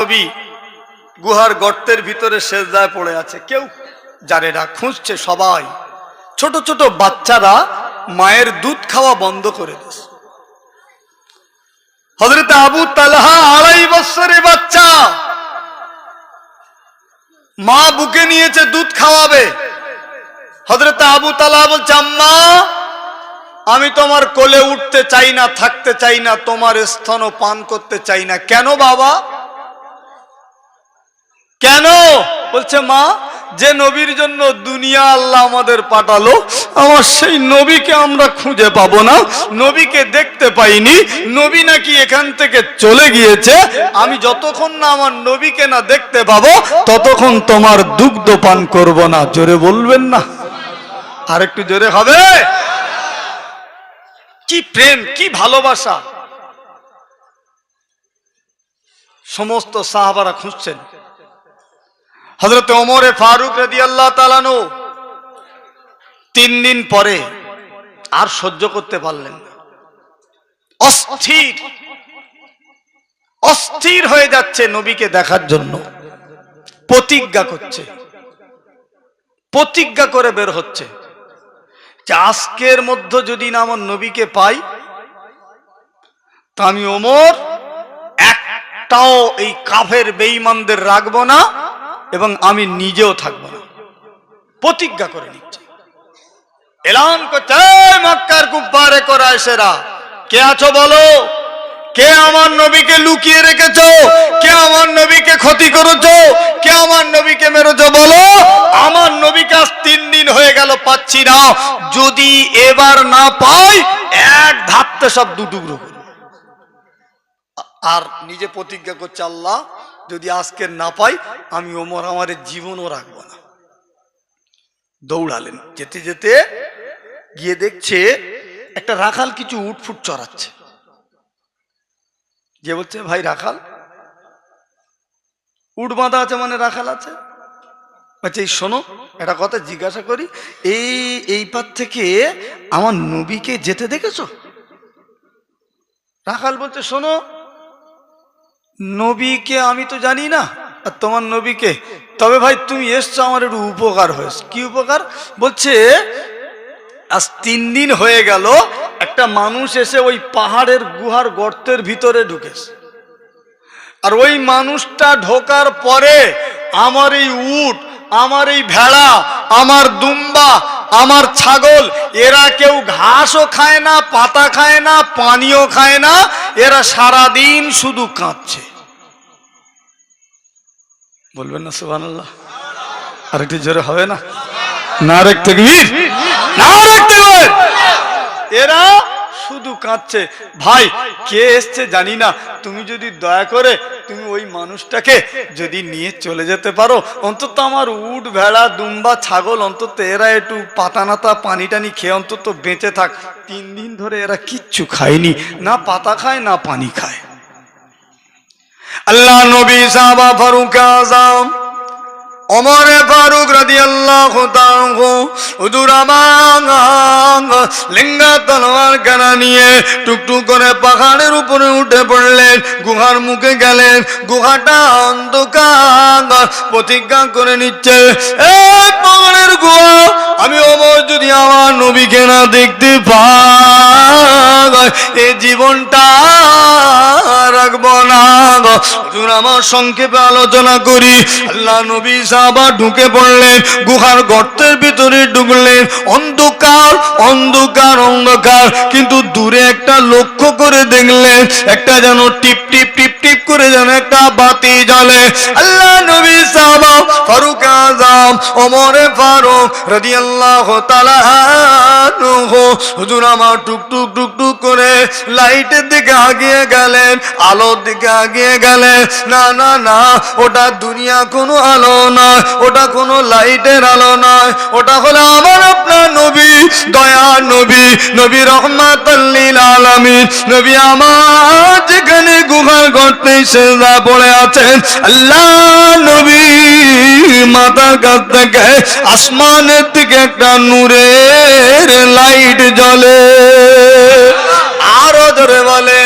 নবী গুহার গর্তের ভিতরে সেজদায় পড়ে আছে। কেউ জানে না, খুঁজছে সবাই। ছোট ছোট বাচ্চারা মায়ের দুধ খাওয়া বন্ধ করে দিয়েছে। হজরত আবু তালহা আড়াই বছরের বাচ্চা। মা বুকে নিয়েছে দুধ খাওয়াবে। হজরত আবু তালা বলছে, আম্মা, আমি তোমার কোলে উঠতে চাই না, থাকতে চাই না, তোমার স্তন পান করতে চাই না। কেন বাবা? কেন? বলছে, মা, যে নবীর জন্য দুনিয়া আল্লাহ আমাদের পাঠালো, আমার সেই নবীকে আমরা খুঁজে পাবো না। নবীকে দেখতে পাইনি। নবী নাকি এখান থেকে চলে গিয়েছে। আমি যতক্ষণ না আমার নবীকে না দেখতে পাবো, ততক্ষণ তোমার দুগ্ধ পান করব না। জোরে বলবেন না। আর একটু জোরে হবে। কি প্রেম, কি ভালোবাসা। সমস্ত সাহাবারা খুঁজছেন। হজরত ওমরে ফারুক রদি আল্লাহ তালানো তিন দিন পরে আর সহ্য করতে পারলেন না। অস্থির। অস্থির হয়ে যাচ্ছে নবীকে দেখার জন্য। প্রতিজ্ঞা করছে। প্রতিজ্ঞা করে বের হচ্ছে। যে আজকের মধ্যে যদি না আমার নবীকে পাই, তা আমি ওমর একটাও এই কাফের বেঈমানদের রাখব না। এবং আমি নিজেও থাকব না। প্রতিজ্ঞা করে নিচ্ছে। এলান করছে মক্কার কুব্বারে করা এসেরা কে আছো বলো? কে আমার নবীকে লুকিয়ে রেখেছো? কে আমার নবীকে ক্ষতি করেছ? কে আমার নবীকে মেরেছ বলো? আমার নবীকে আজ তিন দিন হয়ে গেল, পাচ্ছি না। যদি এবার না পাই, এক ধাপতে সব দুটুকরো আর নিজে প্রতিজ্ঞা করছে আল্লাহ যদি আজকে না পাই, আমি ওমর আমার জীবনও রাখব না। দৌড়ালেন। যেতে যেতে গিয়ে দেখছে একটা রাখাল কিছু উটফুট চড়াচ্ছে। যে বলছে, ভাই, রাখাল, উট বাঁধা আছে মানে রাখাল আছে? আচ্ছা এই শোনো, একটা কথা জিজ্ঞাসা করি, এই এই পার থেকে আমার নবীকে যেতে দেখেছ? রাখাল বলছে, শোনো নবীকে আমি তো জানি না, আর তোমার নবীকে। তবে ভাই, তুমি এসছো আমার একটু উপকার হয়েছে। কি উপকার? বলছে, আজ তিন দিন হয়ে গেল, একটা মানুষ এসে ওই পাহাড়ের গুহার গর্তের ভিতরে ঢুকেছে। আর ওই মানুষটা ঢোকার পরে আমার এই উট, আমার এই ভেড়া, আমার দুম্বা, আমার ছাগল, এরা কেউ ঘাসও খায় না, পাতা খায় না, পানিও খায় না, এরা সারাদিন শুধু কাঁদছে। বলবেন না সুবান আল্লাহ আর একটু জোরে হবে না না রাখতে না রাখতে এরা শুধু কাঁদছে। ভাই কে এসছে জানি না। তুমি যদি দয়া করে তুমি ওই মানুষটাকে যদি নিয়ে চলে যেতে পারো অন্তত আমার উট ভেড়া দুম্বা ছাগল অন্তত এরা একটু পাতা নাতা পানি টানি খেয়ে অন্তত বেঁচে থাক। তিন দিন ধরে এরা কিচ্ছু খায়নি। না পাতা খায় না পানি খায়। আল্লাহ নবী সাহাবা ফারুক আজম অমরে ফারুক রাদি আল্লাহ হুজুর লিঙ্গা তলোয়ার কানা নিয়ে টুকটুক করে পাহাড়ের উপরে উঠে পড়লেন। গুহার মুখে গেলেন। গুহাটা অন্ধকার। প্রতিজ্ঞা করে নিচ্ছে পাহাড়ের গুহা, আমি যদি আমার নবীকে না দেখতে এ জীবনটা রাখব না আমার সংক্ষেপে আলোচনা করি। আল্লাহ নবী সাহাবা ঢুকে পড়লেন, গুহার গর্তের ভিতরে ঢুকলেন। অন্ধকার অন্ধকার অন্ধকার কিন্তু দূরে একটা লক্ষ্য করে দেখলেন একটা যেন টিপ টিপ টিপ টিপ করে যেন একটা বাতি জ্বলে। আল্লাহ নবী সাহাবা ফারুক আজম ওমরে ফারুক রাদিয়াল্লাহু তাআলা আনহু, হুজুর আমার টুক টুক টুক টুক করে লাইটের দিকে আগিয়ে গেলেন, আলোর দিকে আগিয়ে গেলেন। না না না, ওটা দুনিয়া কোনো আলো নয়, ওটা কোনো লাইটের আলো নয়, ওটা হলো আমার আপনার নবী, দয়া নবী নবী রহমাতাল্লিল আলামিন, নবী আমার যেখানে গুহার গর্তে সেজদা পড়ে আছেন। আল্লাহ নবী মাথার কাছ থেকে আসমানের দিকে একটা নূরের লাইট জ্বলে। আরও ধরে বলেন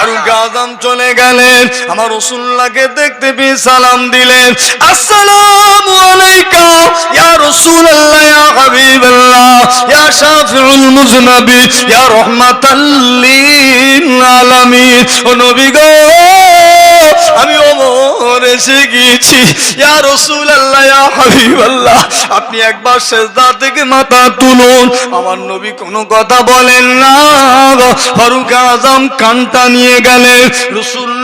ফারুক আজম চলে গেলেন। আমার রসুল্লাহকে দেখতে পেয়ে সালাম দিলেন। আসসালাম আলাইকা, ইয়া রাসূলুল্লাহ, ইয়া হাবিবাল্লাহ, ইয়া শাফিউল মুজনাবি, ইয়া রাহমাতাল লিল ও নবী গো এসে গিয়েছি। ইয়া ইয়া হাবিবাল্লাহ, আপনি একবার সেজদা থেকে মাথা তুলুন। আমার নবী কোনো কথা বলেন না ফারুক আজম কানটা নিয়ে গেলেন।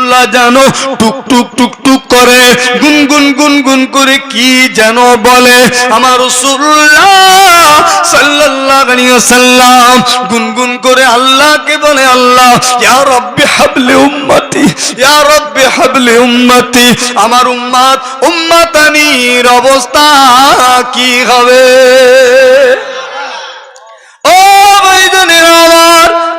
রসুল্লাহ যেন টুক টুক টুক টুক করে, গুনগুন গুনগুন করে কি যেন বলে। আমার রসুল্লাহ সাল্লাল্লাহু আলাইহি করে আল্লাহকে বলে, আল্লাহ উম্মতি উম্মতি, আমার উম্মত, উম্মতানির অবস্থা কি হবে? ও ভাইজানেরা আমার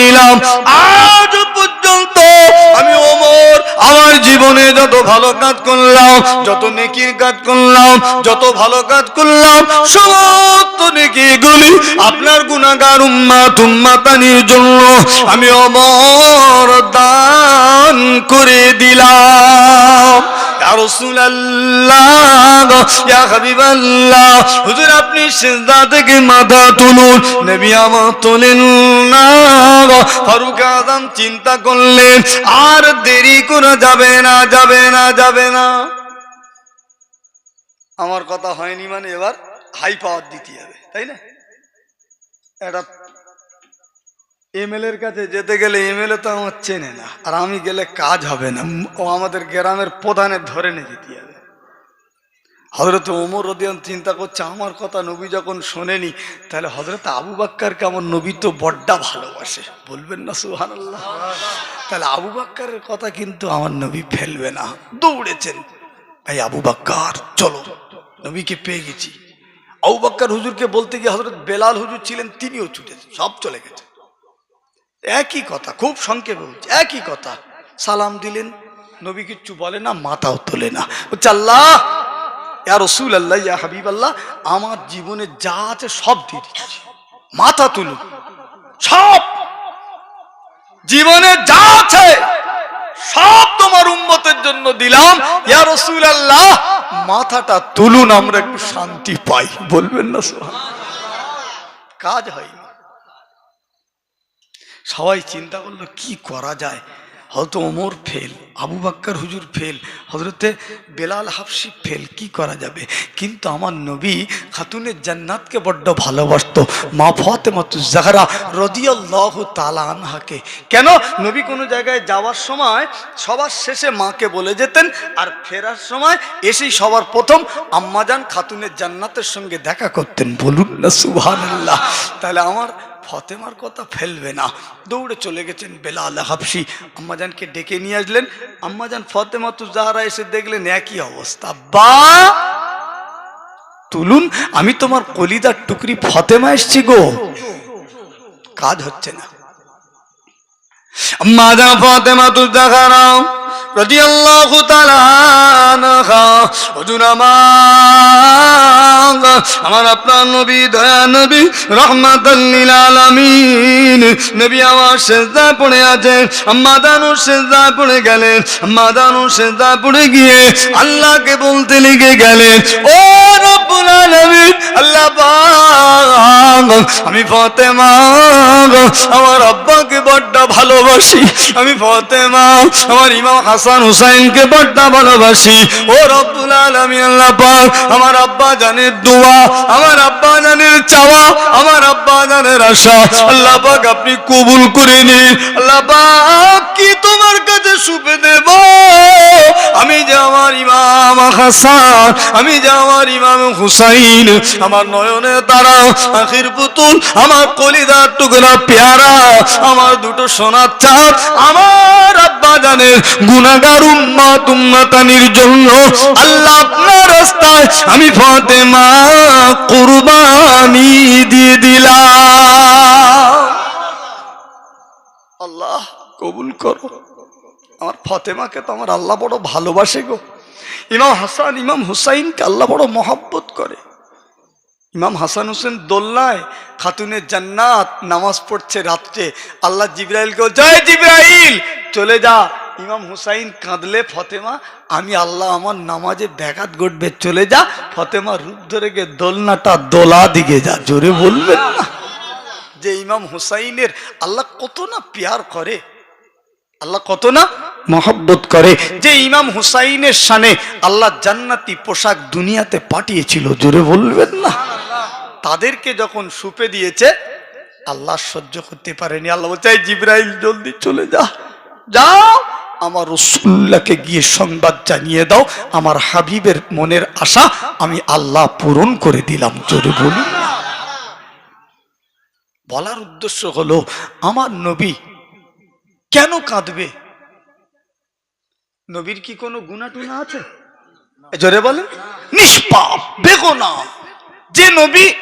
নিলাম। আজ পর্যন্ত আমি ওমর, আমার জীবনে যত ভালো কাজ করলাম, যত নেকির কাজ করলাম, যত ভালো কাজ করলাম, সমস্ত নেকিগুলি আপনার গুণাগার উম্মা তুম্মাতানির জন্য আমি অমর দান করে দিলাম। চিন্তা করলেন, আর দেরি করা যাবে না যাবে না যাবে না। আমার কথা হয়নি মানে এবার হাই পাওয়ার দিতে হবে, তাই না? এটা এমএলএর কাছে যেতে গেলে এমএলএ তো আমার চেনে না। আর আমি গেলে কাজ হবে না। ও আমাদের গ্রামের প্রধানের ধরে নিয়ে যেতে হবে। হজরত ওমর রদিয়ান চিন্তা করছে, আমার কথা নবী যখন শোনেনি, তাহলে হজরত আবু বাক্কারকে আমার নবী তো বড্ডা ভালোবাসে। বলবেন না সুহান তাহলে আবু বাক্কারের কথা কিন্তু আমার নবী ফেলবে না। দৌড়েছেন। ভাই আবু বাক্কার, চলো। নবীকে পেয়ে গেছি। আবু বাক্কার হুজুরকে বলতে গিয়ে হজরত বেলাল হুজুর ছিলেন, তিনিও ছুটেছেন, সব চলে গেছে। একই কথা, খুব সংক্ষেপে বলছে, একই কথা। সালাম দিলেন, নবী কিচ্ছু বলে না, মাথাও তোলে না। বলছে, আল্লাহ রসুল আল্লাহ ইয়া হাবিব আল্লাহ আমার জীবনে যা আছে সব দিয়ে দিচ্ছি মাথা তুলুন। সব। জীবনে যা আছে, সব তোমার উন্মতের জন্য দিলাম। ইয়া রসুল আল্লাহ মাথাটা তুলুন, আমরা একটু শান্তি পাই। বলবেন না সোহান কাজ হয়নি। সবাই চিন্তা করল, কি করা যায়? হয়তো ওমর ফেল আবু বাক্কার হুজুর ফেল হজরতে বেলাল হাফসি ফেল কি করা যাবে? কিন্তু আমার নবী খাতুনের জান্নাতকে বড্ড ভালোবাসতো, মা ফতেমাতু জাহরা রদিয়াল্লাহু তাআলা আনহাকে। কেন? নবী কোনো জায়গায় যাওয়ার সময় সবার শেষে মাকে বলে যেতেন, আর ফেরার সময় এসেই সবার প্রথম আম্মাজান খাতুনের জান্নাতের সঙ্গে দেখা করতেন। বলুন না সুবহানাল্লাহ। তাহলে আমার ফতেমার কথা ফেলবে না। দৌড়ে চলে গেছেন বেলাল হাফসি। আম্মাজানকে ডেকে নিয়ে আসলেন। আম্মাজান ফতেমা তু যাহারা এসে দেখলেন একই অবস্থা। বা! তুলুন, আমি তোমার কলিদার টুকরি ফতেমা এসছি গো। কাজ হচ্ছে না। আম্মাজান ফতেমা তু যাহারা আমার আপনার নবী, দয়া নবী নবী আমার সেজদা পড়ে আছে আম্মা সেজদা পড়ে গেলেন, আম্মা সেজদা পড়ে গিয়ে আল্লাহকে বলতে লেগে গেলেন, ও রব্বুল আলামিন, আল্লাহ পাক আমি ফতেমা আমার আব্বাকে বড্ড ভালোবাসি। আমি ফতেমা আমার ইমাম হাসান হুসাইনকে বড্ড ভালোবাসি। ও রব্বুল আল্লাহ পাক, আমার আব্বা জানের দোয়া, আমার আব্বা জানের চাওয়া, আমার আব্বা জানের আশা। আল্লাহ পাক, আপনি কবুল করে নিন। আল্লাহ পাক, কি তোমার কাছে সুপে দেব? আমি যে আমার ইমাম হাসান, আমি যে আমার ইমাম হুসাইন, আমার নয়নে তারা আখির পুতুল, আমার কলিদার টুকরা পেয়ারা, আমার দুটো সোনার চাঁদ, আমার আব্বা জানের গুনাগার উম্মা তুম্মাতানির জন্য আল্লাহ আপনার রাস্তায় আমি ফাতেমা কুরবানি দিয়ে দিলাম। আল্লাহ কবুল করো। আমার ফতেমাকে তো আমার আল্লাহ বড় ভালোবাসে গো। ইমাম হাসান ইমাম হুসাইনকে আল্লাহ বড় মহব্বত করে। ইমাম হাসান হোসেন দোলনায় খাতুনের জান্নাত নামাজ পড়ছে রাত্রে। আল্লাহ জিব্রাইলকে বলছে, জয় জিব্রাইল চলে যা। ইমাম হুসাইন কাঁদলে ফতেমা আমি আল্লাহ আমার নামাজে ব্যাঘাত ঘটবে চলে যা। ফতেমা রূপ ধরে গে দোলনাটা দোলা দিকে যা। জোরে বলবেন না? যে ইমাম হুসাইনের আল্লাহ কত না পেয়ার করে। আল্লাহ কত না মহব্বত করে, যে ইমাম হুসাইনের সানে আল্লাহ জান্নাতি পোশাক দুনিয়াতে পাঠিয়েছিল, জোরে বলবেন না? তাদেরকে যখন সুপে দিয়েছে, আল্লাহ সহ্য করতে পারেনি। আল্লাহ "এই জিব্রাইল, জলদি চলে যা। যাও, আমার রসুল্লাহকে গিয়ে সংবাদ জানিয়ে দাও। আমার হাবিবের মনের আশা আমি আল্লাহ পূরণ করে দিলাম, জোরে বলি বলার উদ্দেশ্য হলো, আমার নবী কেন কাঁদবে? নবীর কি কোনো গুণা টুনা আছে? জোরে বলেন। নিষ্পাপ, বেগোনা। যে নবী,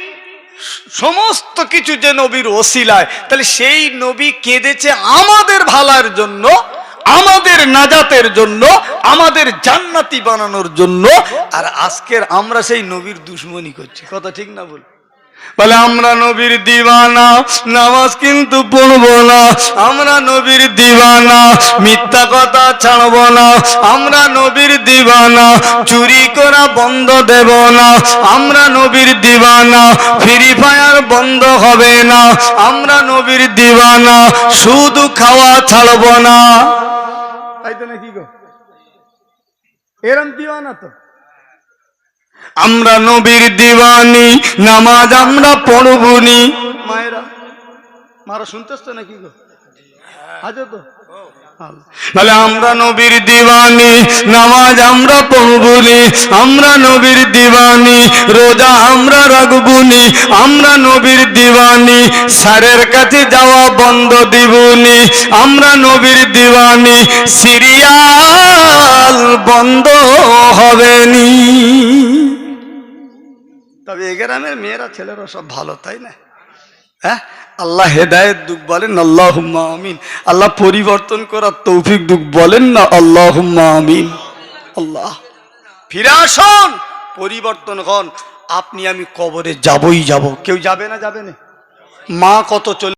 সমস্ত কিছু যে নবীর ওসিলায়, তাহলে সেই নবী কেঁদেছে আমাদের ভালার জন্য, আমাদের নাজাতের জন্য, আমাদের জান্নাতি বানানোর জন্য, আর আজকের আমরা সেই নবীর দুশ্মনী করছি। কথা ঠিক না বল? বলে, আমরা নবীর দিওয়ানা নামাজ কিন্তু পড়ব না। আমরা নবীর দিওয়ানা মিথ্যা কথা ছাড়বো না। আমরা নবীর দিওয়ানা চুরি করা বন্ধ দেব না। আমরা নবীর দিওয়ানা ফ্রি ফায়ার বন্ধ হবে না। আমরা নবীর দিওয়ানা শুধু খাওয়া ছাড়বো না। তাই তো নাকি গো? এরম দিওয়ানা তো। আমরা নবীর দিওয়ানি নামাজ আমরা পড়বনি। মায়েরা মারা শুনতেছ তো নাকি গো? আজও তো? তাহলে আমরা নবীর দিওয়ানি নামাজ আমরা পড়বনি। আমরা নবীর দিওয়ানি রোজা আমরা রাখবনি। আমরা নবীর দিওয়ানি স্যারের কাছে যাওয়া বন্ধ দিবনি। আমরা নবীর দিওয়ানি সিরিয়াল বন্ধ হবেনি। গ্রামের মেয়েরা, ছেলেরা সব ভালো, তাই না? হ্যাঁ? আল্লাহ হেদায়ত দুঃখ বলেন আল্লাহ আমিন। আল্লাহ পরিবর্তন করার তৌফিক দুঃখ বলেন না আল্লাহ আমিন। আল্লাহ। ফিরে আসুন, পরিবর্তন হন। আপনি, আমি কবরে যাবই যাব। কেউ যাবে না যাবে না? মা কত চলে